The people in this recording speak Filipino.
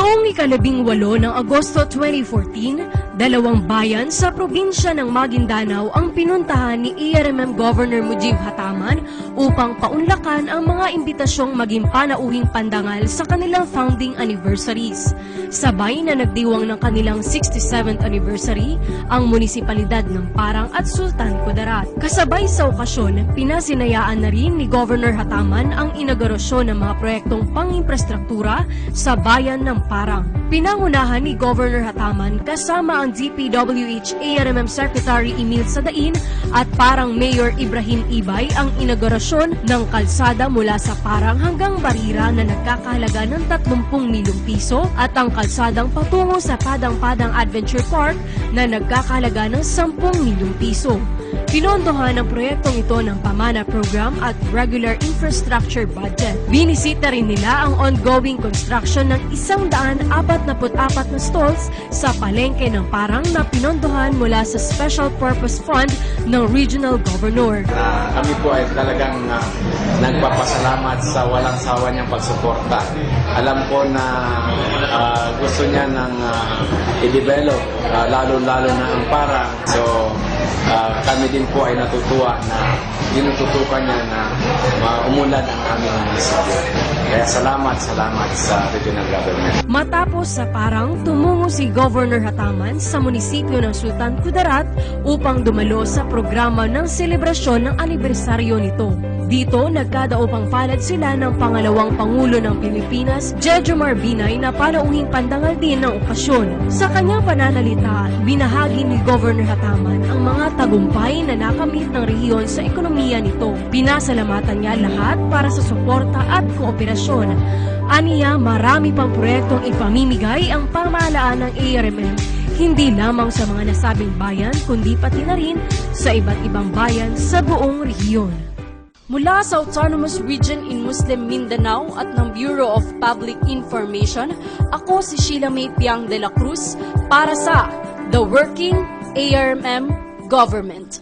Noong ikalabing walo ng Agosto 2014, dalawang bayan sa probinsya ng Maguindanao ang pinuntahan ni ERMM Governor Mujib Hataman upang paunlakan ang mga imbitasyong maging panauhing pandangal sa kanilang founding anniversaries. Sabay na nagdiwang ng kanilang 67th anniversary ang munisipalidad ng Parang at Sultan Kudarat. Kasabay sa okasyon, pinasinayaan na rin ni Governor Hataman ang inaugurasyon ng mga proyektong pang-imprastruktura sa bayan ng Parang. Pinangunahan ni Governor Hataman kasama ang DPWH ARMM Secretary Emil Sadain at Parang Mayor Ibrahim Ibay ang inaugurasyon ng kalsada mula sa Parang hanggang Barira na nagkakahalaga ng 30 milyong piso at ang kalsadang patungo sa Padang-Padang Adventure Park na nagkakahalaga ng 10 milyong piso. Pinondohan ang proyektong ito ng Pamana Program at Regular Infrastructure Budget. Binisita rin nila ang ongoing construction ng 144 na stalls sa palengke ng Parang na pinondohan mula sa Special Purpose Fund ng Regional Governor. na kami po ay talagang ah, nagpapasalamat sa walang sawa niyang pagsuporta. Alam ko na ah, gusto niya ng ah, i-develop, ah, lalo-lalo na ang parang. So, ah, kami din po ay natutuwa na dinututukan niya na uh, ang aming munisipyo. Kaya salamat, salamat sa regional government. Matapos sa parang, tumungo si Governor Hataman sa munisipyo ng Sultan Kudarat upang dumalo sa programa ng selebrasyon ng anibersaryo nito. Dito, nagkadaupang palad sila ng pangalawang Pangulo ng Pilipinas, Jejomar Binay na palauhing pandangal din ng okasyon. Sa kanyang pananalita, binahagi ni Governor Hataman ang mga tagumpay na nakamit ng rehiyon sa ekonomiya nito. Pinasalamatan niya lahat para sa suporta at kooperasyon. Aniya, marami pang proyektong ipamimigay ang pamahalaan ng ARMM hindi lamang sa mga nasabing bayan kundi pati na rin sa iba't ibang bayan sa buong rehiyon. Mula sa Autonomous Region in Muslim Mindanao at ng Bureau of Public Information, ako si Sheila May Piang de la Cruz para sa The Working ARMM Government.